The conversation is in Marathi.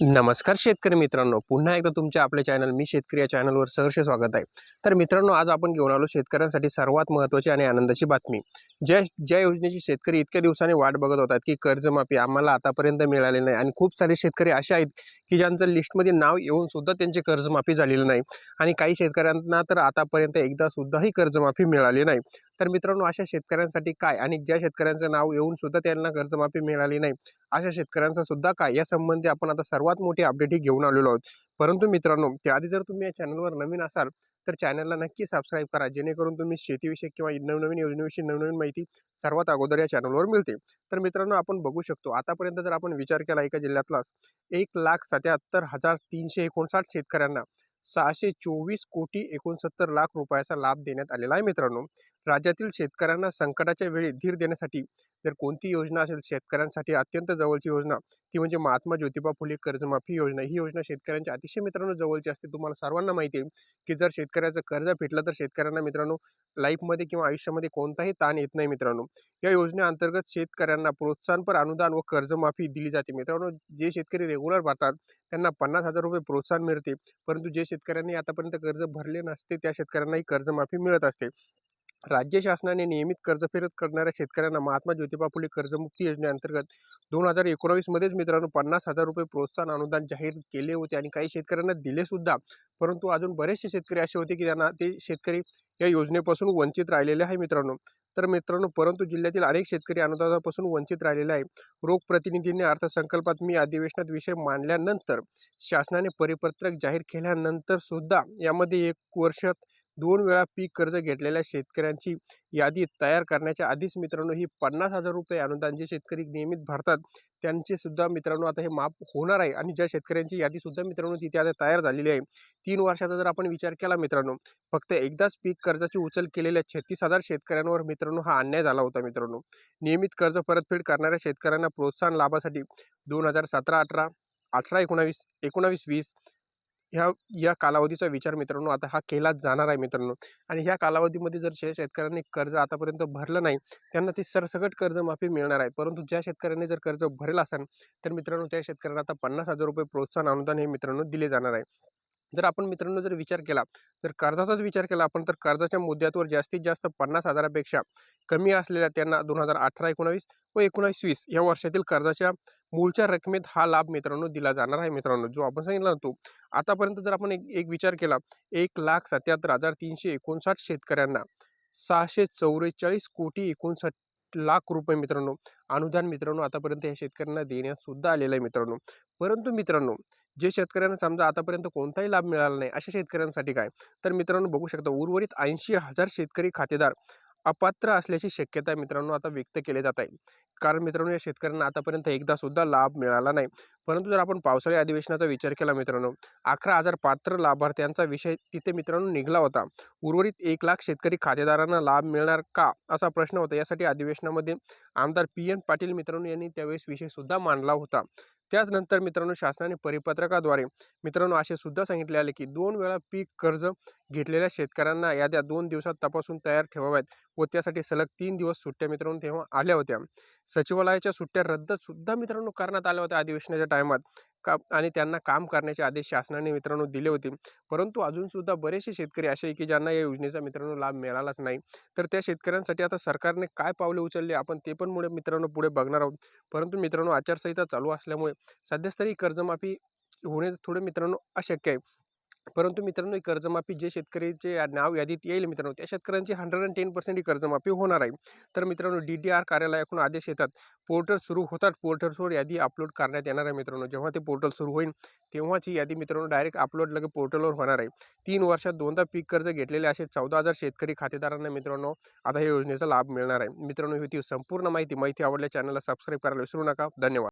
नमस्कार शेतकरी मित्रांनो. पुन्हा एकदा तुमच्या आपल्या चॅनल मी शेतकरी या चॅनलवर सहर्ष स्वागत आहे. तर मित्रांनो आज आपण घेऊन आलो शेतकऱ्यांसाठी सर्वात महत्त्वाची आणि आनंदाची बातमी. ज्या ज्या योजनेची शेतकरी इतक्या दिवसांनी वाट बघत होतात की कर्जमाफी आम्हाला आतापर्यंत मिळाली नाही आणि खूप सारे शेतकरी असे आहेत की ज्यांचं लिस्टमध्ये नाव येऊन सुद्धा त्यांची कर्जमाफी झालेली नाही. आणि काही शेतकऱ्यांना तर आतापर्यंत एकदा सुद्धाही कर्जमाफी मिळाली नाही. तर मित्रांनो अशा शेतकऱ्यांसाठी काय आणि ज्या शेतकऱ्यांचं नाव येऊन सुद्धा त्यांना कर्जमाफी मिळाली नाही अशा शेतकऱ्यांचा सुद्धा काय? या संबंधी आपण आता सर्वात मोठी अपडेट ही घेऊन आलेलो आहोत. परंतु मित्रांनो त्याआधी जर तुम्ही या चॅनलवर नवीन असाल तर चॅनलला नक्की सबस्क्राईब करा जेणेकरून तुम्ही शेतीविषयी किंवा नवनवीन योजनेविषयी नवनवीन माहिती सर्वात अगोदर या चॅनलवर मिळते. तर मित्रांनो आपण बघू शकतो आतापर्यंत जर आपण विचार केला एका जिल्ह्यातलाच एक लाख सत्याहत्तर हजार तीनशे एकोणसाठ शेतकऱ्यांना सहाशे चोवीस कोटी एकोणसत्तर लाख रुपयाचा लाभ देण्यात आलेला आहे मित्रांनो. राज्यातील शेतकऱ्यांना संकटाच्या वेळी धीर देण्यासाठी जर कोणती योजना असेल शेतकऱ्यांसाठी अत्यंत जवळची योजना ती म्हणजे महात्मा ज्योतिबा फुले कर्जमाफी योजना. ही योजना शेतकऱ्यांच्या अतिशय मित्रांनो जवळची असते. तुम्हाला सर्वांना माहिती आहे की जर शेतकऱ्याचं कर्ज फेटलं तर शेतकऱ्यांना मित्रांनो लाईफमध्ये किंवा आयुष्यामध्ये कोणताही ताण येत नाही मित्रांनो. या योजनेअंतर्गत शेतकऱ्यांना प्रोत्साहनपर अनुदान व कर्जमाफी दिली जाते. मित्रांनो जे शेतकरी रेग्युलर भरतात त्यांना पन्नास हजार रुपये प्रोत्साहन मिळते. परंतु जे शेतकऱ्यांनी आतापर्यंत कर्ज भरले नसते त्या शेतकऱ्यांनाही कर्जमाफी मिळत असते. राज्य शासनाने नियमित कर्जफेरत करणाऱ्या शेतकऱ्यांना महात्मा ज्योतिबा फुले कर्जमुक्ती योजनेअंतर्गत दोन हजार एकोणावीसमध्येच मित्रांनो पन्नास हजार रुपये प्रोत्साहन अनुदान जाहीर केले होते आणि काही शेतकऱ्यांना दिलेसुद्धा परंतु अजून बरेचसे शेतकरी असे होते की त्यांना ते शेतकरी या योजनेपासून वंचित राहिलेले आहे मित्रांनो. तर मित्रांनो परंतु जिल्ह्यातील अनेक शेतकरी अनुदानापासून वंचित राहिलेले आहे रोगप्रतिनिधींनी अर्थसंकल्पात मी अधिवेशनात विषय मांडल्यानंतर शासनाने परिपत्रक जाहीर केल्यानंतर सुद्धा यामध्ये एक वर्षात दोन वेळा पीक कर्ज घेतलेल्या शेतकऱ्यांची यादी तयार करण्याच्या आधीच मित्रांनो ही पन्नास हजार रुपये अनुदान जे शेतकरी नियमित भरतात त्यांचे सुद्धा मित्रांनो आता हे माफ होणार आहे. आणि ज्या शेतकऱ्यांची यादी सुद्धा मित्रांनो तिथे आता तयार झालेली आहे. तीन वर्षाचा जर आपण विचार केला मित्रांनो फक्त एकदाच पीक कर्जाची उचल केलेल्या छत्तीस हजार शेतकऱ्यांवर मित्रांनो हा अन्याय झाला होता मित्रांनो. नियमित कर्ज परतफेड करणाऱ्या शेतकऱ्यांना प्रोत्साहन लाभासाठी दोन हजार सतरा अठरा अठरा एकोणावीस एकोणावीस वीस ह्या या कालावधीचा विचार मित्रांनो आता हा केला जाणार आहे मित्रांनो. आणि ह्या कालावधीमध्ये जर शे शेतकऱ्यांनी कर्ज आतापर्यंत भरलं नाही त्यांना ती सरसकट कर्जमाफी मिळणार आहे. परंतु ज्या शेतकऱ्यांनी जर कर्ज भरेल असेल तर मित्रांनो त्या शेतकऱ्यांना आता पन्नास हजार रुपये प्रोत्साहन अनुदान हे मित्रांनो दिले जाणार आहे. जर आपण मित्रांनो जर विचार केला तर कर्जाचाच विचार केला आपण तर कर्जाच्या मुद्द्यावर जास्तीत जास्त पन्नास हजारापेक्षा कमी असलेल्या त्यांना दोन हजार अठरा एकोणावीस व एकोणावीस वीस या वर्षातील कर्जाच्या मूळच्या रकमेत हा लाभ मित्रांनो दिला जाणार आहे मित्रांनो जो आपण सांगितला नव्हतो आतापर्यंत जर आपण एक एक विचार केला एक लाख सत्याहत्तर हजार तीनशे एकोणसाठ शेतकऱ्यांना सहाशे चौवेचाळीस कोटी एकोणसाठ लाख रुपये मित्रांनो अनुदान मित्रांनो आतापर्यंत या शेतकऱ्यांना देण्यात सुद्धा आलेलं आहे मित्रांनो. परंतु मित्रांनो जे शेतकऱ्यांना समजा आतापर्यंत कोणताही लाभ मिळाला नाही अशा शेतकऱ्यांसाठी काय? तर मित्रांनो बघू शकता उर्वरित ऐंशी हजार शेतकरी खातेदार अपात्र असल्याची शक्यता मित्रांनो आता व्यक्त केली जात आहे. कारण मित्रांनो या शेतकऱ्यांना आतापर्यंत एकदा सुद्धा लाभ मिळाला नाही. परंतु जर आपण पावसाळी अधिवेशनाचा विचार केला मित्रांनो अकरा हजार पात्र लाभार्थ्यांचा विषय तिथे मित्रांनो निघला होता. उर्वरित एक लाख शेतकरी खातेदारांना लाभ मिळणार का? असा प्रश्न होता. यासाठी अधिवेशनामध्ये आमदार पी एन पाटील मित्रांनो यांनी त्यावेळेस विषय सुद्धा मांडला होता. त्याचनंतर मित्रांनो शासनाने परिपत्रकाद्वारे मित्रांनो असे सुद्धा सांगितले आले की दोन वेळा पीक कर्ज घेतलेल्या शेतकऱ्यांना याद्या दोन दिवसात तपासून तयार ठेवाव्यात व त्यासाठी सलग तीन दिवस सुट्ट्या मित्रांनो तेव्हा आल्या होत्या. सचिवालयाच्या सुट्ट्या रद्द सुद्धा मित्रांनो करण्यात आल्या होत्या अधिवेशनाच्या टायमात का आणि त्यांना काम करण्याचे आदेश शासनाने मित्रांनो दिले होते. परंतु अजूनसुद्धा बरेचसे शेतकरी असे आहे की ज्यांना या योजनेचा मित्रांनो लाभ मिळालाच नाही. तर त्या शेतकऱ्यांसाठी आता सरकारने काय पावले उचलले आपण ते पण मुळे मित्रांनो पुढे बघणार आहोत. परंतु मित्रांनो आचारसंहिता चालू असल्यामुळे सध्याच तरी कर्जमाफी होणे थोडे मित्रांनो अशक्य आहे. परंतु मित्रांनो ही कर्जमाफी जे शेतकरीचे नाव यादीत येईल मित्रांनो त्या शेतकऱ्यांची हंड्रेड अँड टेन पर्सेंट ही कर्जमाफी होणार आहे. तर मित्रांनो डी डी आर कार्यालयाकडून आदेश येतात. पोर्टल सुरू होतात. पोर्टलवर यादी अपलोड करण्यात येणार आहे मित्रांनो. जेव्हा ते पोर्टल सुरू होईल तेव्हाच ही यादी मित्रांनो डायरेक्ट अपलोड लगे पोर्टलवर होणार आहे. तीन वर्षात दोनदा पीक कर्ज घेतलेले असे चौदा हजार शेतकरी खातेदारांना मित्रांनो आता या योजनेचा लाभ मिळणार आहे. मित्रांनो ही होती संपूर्ण माहिती. माहिती आवडल्या चॅनलला सबस्क्राईब करायला विसरू नका. धन्यवाद.